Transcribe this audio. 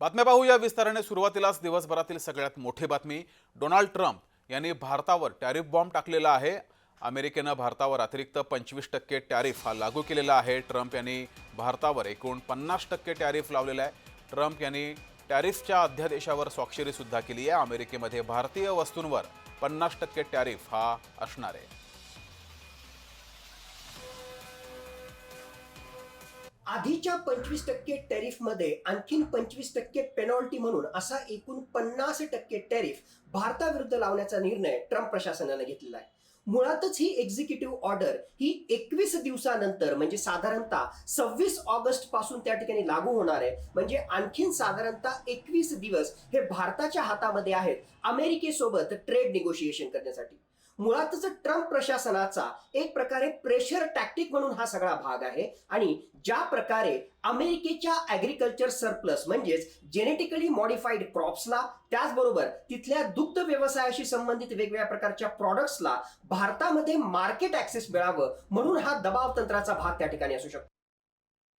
बातम्या पाहूया. विस्ताराने सुरुवातीलाच दिवसभरातील सगळ्यात मोठी बातमी. डोनाल्ड ट्रम्प यांनी भारतावर टॅरिफ बॉम्ब टाकलेला आहे. अमेरिकेनं भारतावर अतिरिक्त पंचवीस टक्के टॅरिफ हा लागू केलेला आहे. ट्रम्प यांनी भारतावर एकूण पन्नास टक्के टॅरिफ लावलेला आहे. ट्रम्प यांनी टॅरिफच्या अध्यादेशावर स्वाक्षरीसुद्धा केली आहे. अमेरिकेमध्ये भारतीय वस्तूंवर पन्नास टक्के टॅरिफ हा असणार आहे. आधीच्या पंचवीस टक्के टॅरिफमध्ये आणखीन पंचवीस टक्के पेनॉल्टी म्हणून असा एकूण पन्नास टक्के टॅरिफ भारताविरुद्ध लावण्याचा निर्णय ट्रम्प प्रशासनाने घेतलेला आहे. मुळातच ही एक्झिक्युटिव्ह ऑर्डर ही एकवीस दिवसानंतर म्हणजे साधारणतः सव्वीस ऑगस्टपासून त्या ठिकाणी लागू होणार आहे. म्हणजे आणखीन साधारणतः एकवीस दिवस हे भारताच्या हातामध्ये आहेत अमेरिकेसोबत ट्रेड निगोशिएशन करण्यासाठी. मुळातच ट्रम्प प्रशासनाचा एक प्रकारे प्रेशर टॅक्टिक म्हणून हा सगळा भाग आहे. आणि ज्या प्रकारे अमेरिकेच्या ॲग्रिकल्चर सरप्लस म्हणजेच जेनेटिकली मॉडिफाईड क्रॉप्सला त्याचबरोबर तिथल्या दुग्ध व्यवसायाशी संबंधित वेगवेगळ्या प्रकारच्या प्रॉडक्ट्सला भारतामध्ये मार्केट ऍक्सेस मिळावं म्हणून हा दबाव तंत्राचा भाग त्या ठिकाणी असू शकतो.